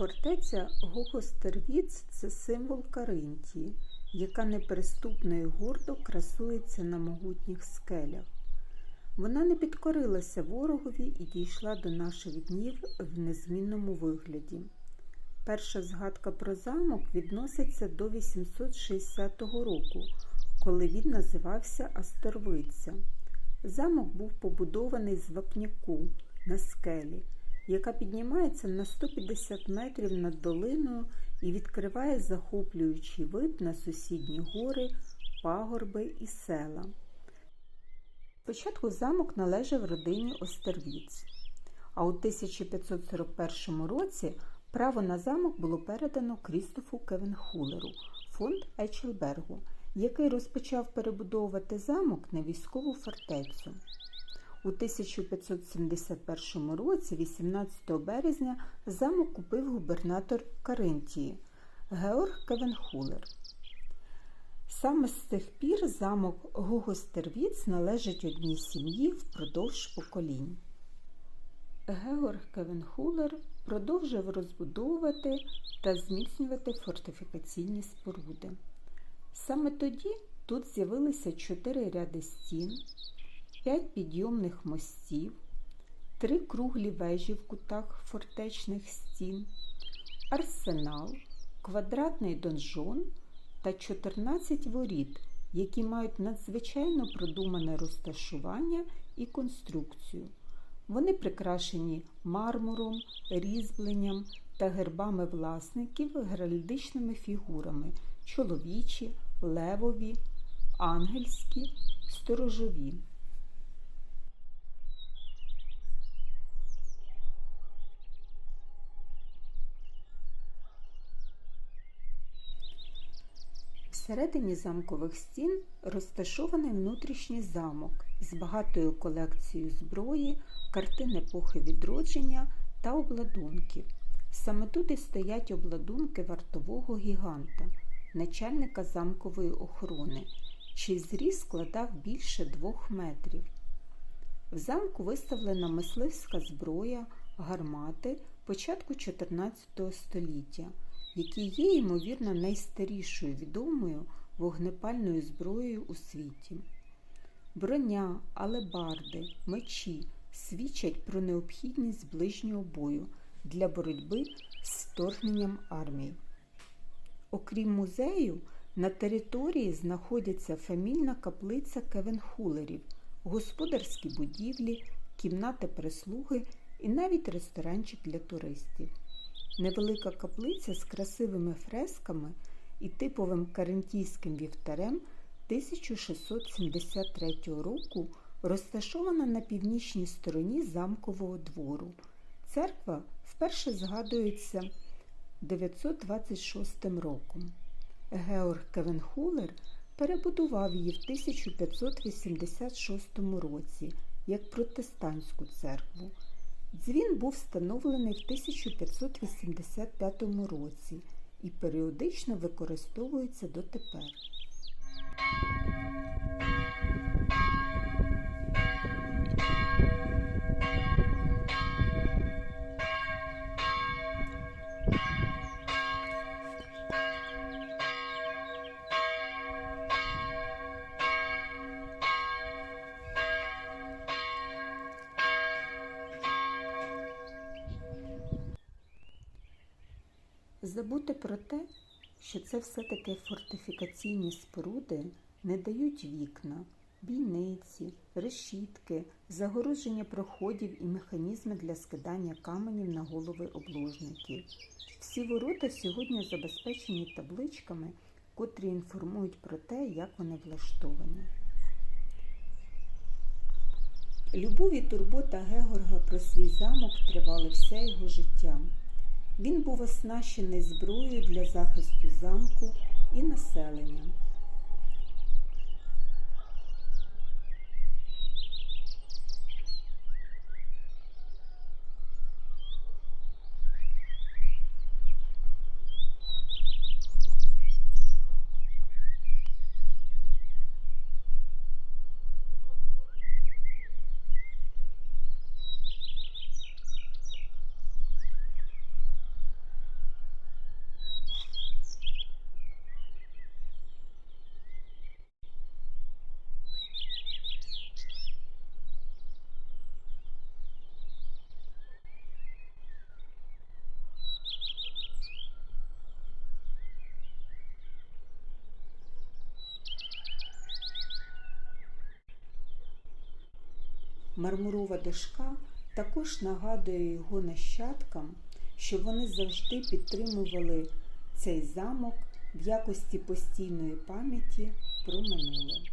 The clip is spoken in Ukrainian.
Фортеця Гогостервіц це символ Каринтії, яка неприступно і гордо красується на могутніх скелях. Вона не підкорилася ворогові і дійшла до наших днів в незмінному вигляді. Перша згадка про замок відноситься до 860 року, коли він називався Астервиця. Замок був побудований з вапняку на скелі, яка піднімається на 150 метрів над долиною і відкриває захоплюючий вид на сусідні гори, пагорби і села. Спочатку замок належав родині Остервіц, а у 1541 році право на замок було передано Крістофу Кевенхулеру, фонд Ечелбергу, який розпочав перебудовувати замок на військову фортецю. У 1571 році, 18 березня, замок купив губернатор Каринтії Георг Кевенхулер. Саме з тих пір замок Гогостервіц належить одній сім'ї впродовж поколінь. Георг Кевенхулер продовжив розбудовувати та зміцнювати фортифікаційні споруди. Саме тоді тут з'явилися чотири ряди стін, п'ять підйомних мостів, три круглі вежі в кутах фортечних стін, арсенал, квадратний донжон та 14 воріт, які мають надзвичайно продумане розташування і конструкцію. Вони прикрашені мармуром, різьбленням та гербами власників геральдичними фігурами чоловічі, левові, ангельські, сторожові. Всередині замкових стін розташований внутрішній замок з багатою колекцією зброї, картин епохи відродження та обладунків. Саме тут і стоять обладунки вартового гіганта, начальника замкової охорони, чий зріст складав більше двох метрів. В замку виставлена мисливська зброя, гармати початку 14 століття які є, ймовірно, найстарішою відомою вогнепальною зброєю у світі. Броня, алебарди, мечі свідчать про необхідність ближнього бою для боротьби з вторгненням армії. Окрім музею, на території знаходяться фамільна каплиця Кевенхулерів, господарські будівлі, кімнати прислуги і навіть ресторанчик для туристів. Невелика каплиця з красивими фресками і типовим карентійським вівтарем 1673 року розташована на північній стороні замкового двору. Церква вперше згадується 926 роком. Георг Кевенхулер перебудував її в 1586 році як протестантську церкву. Дзвін був встановлений в 1585 році і періодично використовується дотепер. Забути про те, що це все-таки фортифікаційні споруди не дають вікна, бійниці, решітки, загородження проходів і механізми для скидання каменів на голови обложників. Всі ворота сьогодні забезпечені табличками, котрі інформують про те, як вони влаштовані. Любов і турбота Гегорга про свій замок тривали все його життя. Він був оснащений зброєю для захисту замку і населення. Мармурова дошка також нагадує його нащадкам, що вони завжди підтримували цей замок в якості постійної пам'яті про минуле.